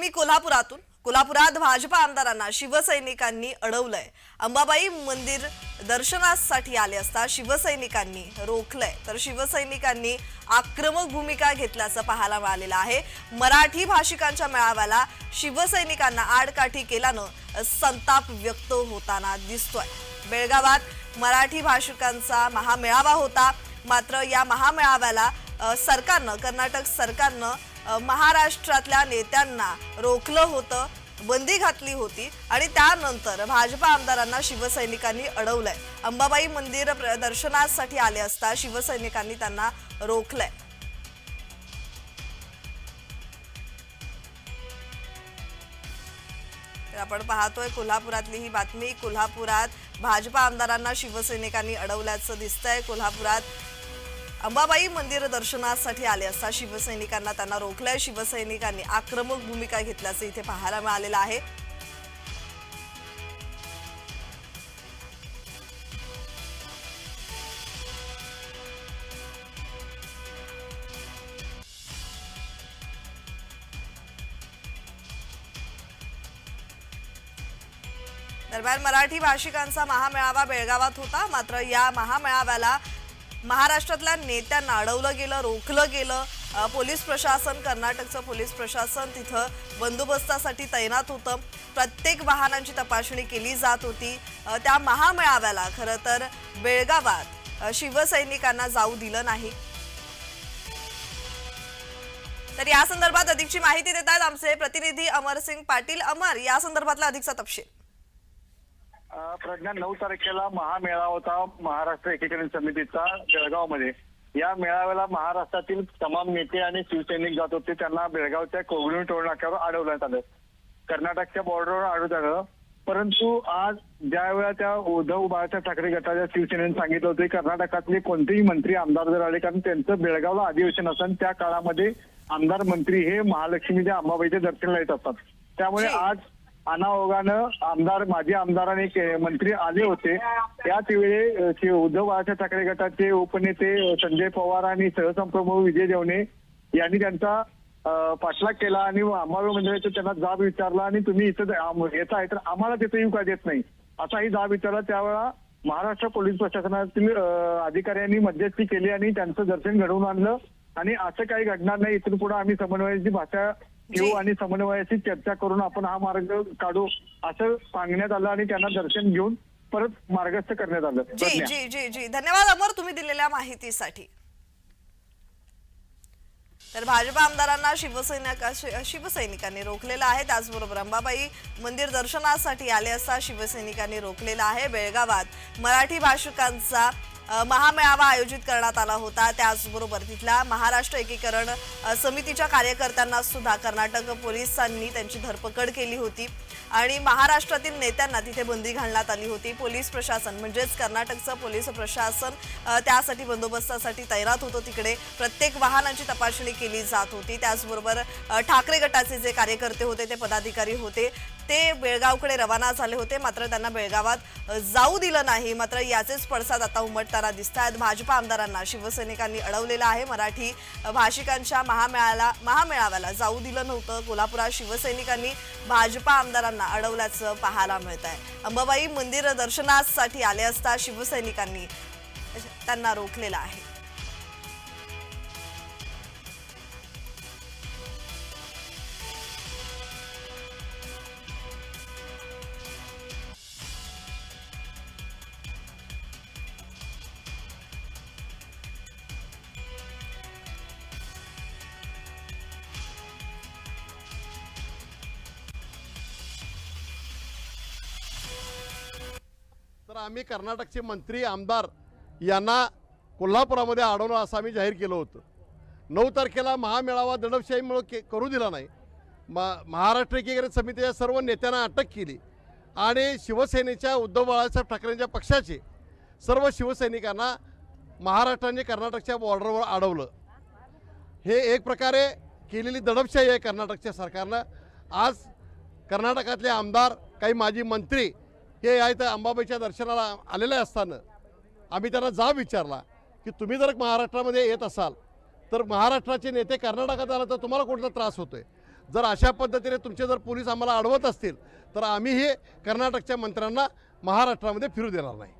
बातमी कोल्हापुरातून. कोल्हापुरात भाजपा आमदारांना शिवसैनिकांनी अडवलंय. अंबाबाई मंदिर दर्शनासाठी आले असता शिवसैनिकांनी रोखलंय. तर शिवसैनिकांनी आक्रमक भूमिका घेतल्याचं पाहायला मिळालेलं आहे. मराठी भाषिकांच्या मेळाव्याला शिवसैनिकांना आडकाठी केल्यानं संताप व्यक्त होताना दिसतोय. बेळगावात मराठी भाषिकांचा महामेळावा होता. मात्र या महामेळाव्याला सरकारनं कर्नाटक सरकारनं महाराष्ट्रातल्या नेत्यांना रोखलं होतं बंदी घातली होती आणि त्यानंतर भाजपा आमदारांना शिवसैनिकांनी अडवलंय. अंबाबाई मंदिर दर्शनासाठी आले असता शिवसैनिकांनी त्यांना रोखलंय. तर आपण पाहतोय कोल्हापुरातली ही बातमी. कोल्हापुरात भाजपा आमदारांना शिवसैनिकांनी अडवल्याचं दिसतंय. कोल्हापुरात अंबाबाई मंदिर दर्शनासाठी आले असता शिवसैनिकांना त्यांना रोखलंय. शिवसैनिकांनी आक्रमक भूमिका घेतल्याचं इथे पाहायला मिळालेलं आहे. दरम्यान मराठी भाषिकांचा महामेळावा बेळगावात होता. मात्र या महामेळाव्याला महाराष्ट्रातल्या नेत्यांना अडवलं गेलं रोखलं गेलं. पोलीस प्रशासन कर्नाटकचं पोलीस प्रशासन तिथं बंदोबस्तासाठी तैनात होतं. प्रत्येक वाहनांची तपासणी केली जात होती. त्या महामेळाव्याला खरं तर बेळगावात शिवसैनिकांना जाऊ दिलं नाही. तर या संदर्भात अधिकची माहिती देत आहेत आमचे प्रतिनिधी अमरसिंग पाटील. अमर या संदर्भातला अधिकचा तपशील. प्रज्ञा नऊ तारखेला महामेळावा होता महाराष्ट्र एकीकरण समितीचा बेळगावमध्ये या मेळाव्याला महाराष्ट्रातील तमाम नेते आणि शिवसैनिक जात होते. त्यांना बेळगावच्या कोगळी टोल नाक्यावर अडवण्यात आलं. कर्नाटकच्या बॉर्डरवर अडवण्यात आलं परंतु आज ज्या वेळा त्या उद्धव बाळासाहेब ठाकरे गटाच्या शिवसेनेने सांगितलं होतं की कर्नाटकातले कोणतेही मंत्री आमदार जर आले कारण त्यांचं बेळगावला अधिवेशन असेल त्या काळामध्ये आमदार मंत्री हे महालक्ष्मीच्या अंबाबाईच्या दर्शनाला येत असतात. त्यामुळे. आज अनावगानं आमदार माजी आमदार आणि मंत्री आले होते. त्याच वेळी श्री उद्धव बाळासाहेब ठाकरे गटाचे उपनेते संजय पवार आणि सहसंप्रमुख विजय देवणे यांनी त्यांचा पाठलाग केला आणि आम्हाला म्हणजे त्यांना जाब विचारला आणि तुम्ही इथं येत आहे तर आम्हाला तिथे येऊ का देत नाही? असाही जाब विचारला. त्यावेळा महाराष्ट्र पोलीस प्रशासनातील अधिकाऱ्यांनी मध्यस्थी केली आणि त्यांचं दर्शन घडवून आणलं. आणि असं काही घडणार नाही. इथून पुढे आम्ही समन्वयाची भाषा घेऊ आणि समन्वयाची चर्चा करून आपण हा मार्ग काढू असं सांगण्यात आलं आणि त्यांना दर्शन घेऊन परत मार्गस्थ करण्यात आलं. जी. जी जी जी. धन्यवाद अमर तुम्ही दिलेल्या माहितीसाठी. तर भाजपा आमदारांना शिवसैनिका शिवसैनिकांनी रोखलेलं आहे. त्याचबरोबर अंबाबाई मंदिर दर्शनासाठी आले असता शिवसैनिकांनी रोखलेलं आहे. बेळगावात मराठी भाषिकांचा महामेळावा आयोजित करण्यात आला होता. त्याचबरोबर तिथल्या महाराष्ट्र एकीकरण समितीच्या कार्यकर्त्यांना सुद्धा कर्नाटक पोलिसांनी त्यांची धरपकड केली होती आणि महाराष्ट्रातील नेत्यांना तिथे बंदी घालण्यात आली होती. पोलीस प्रशासन म्हणजेच कर्नाटकचं पोलीस प्रशासन त्यासाठी बंदोबस्तासाठी तैनात होतं. तिकडे प्रत्येक वाहनांची तपासणी केली जात होती. त्याचबरोबर ठाकरे गटाचे जे कार्यकर्ते होते ते पदाधिकारी होते. ते बेळगावकडे रवाना झाले होते मात्र त्यांना बेळगावात जाऊ दिलं नाही. मात्र याचेच पडसाद आता उमटताना दिसत आहेत भाजपा आमदारांना शिवसैनिकांनी अडवलेलं आहे मराठी भाषिकांच्या महामेळाला महामेळाव्याला जाऊ दिलं नव्हतं. कोल्हापुरात शिवसैनिकांनी भाजपा आमदारांना अडवल्याचं पाहायला मिळत आहे अंबाबाई मंदिर दर्शनासाठी आले असता शिवसैनिकांनी त्यांना रोखलेलं आहे. आम्ही कर्नाटकचे मंत्री आमदार यांना कोल्हापुरामध्ये अडवलं असं आम्ही जाहीर केलं होतं. नऊ तारखेला महामेळावा दडपशाहीमुळं के करू दिला नाही. मा महाराष्ट्र एकीकरण समितीच्या सर्व नेत्यांना अटक केली आणि शिवसेनेच्या उद्धव बाळासाहेब ठाकरेंच्या पक्षाचे सर्व शिवसैनिकांना महाराष्ट्राने कर्नाटकच्या बॉर्डरवर अडवलं. हे एक प्रकारे केलेली दडपशाही आहे कर्नाटकच्या सरकारनं. आज कर्नाटकातले आमदार काही माजी मंत्री हे आहे तर अंबाबाईच्या दर्शनाला आलेले असताना आम्ही त्यांना जाब विचारला की तुम्ही जर महाराष्ट्रामध्ये येत असाल तर महाराष्ट्राचे नेते कर्नाटकात आला तर तुम्हाला कुठला त्रास होतो आहे जर अशा पद्धतीने तुमचे जर पोलीस आम्हाला अडवत असतील तर आम्ही हे कर्नाटकच्या मंत्र्यांना महाराष्ट्रामध्ये फिरू देणार नाही.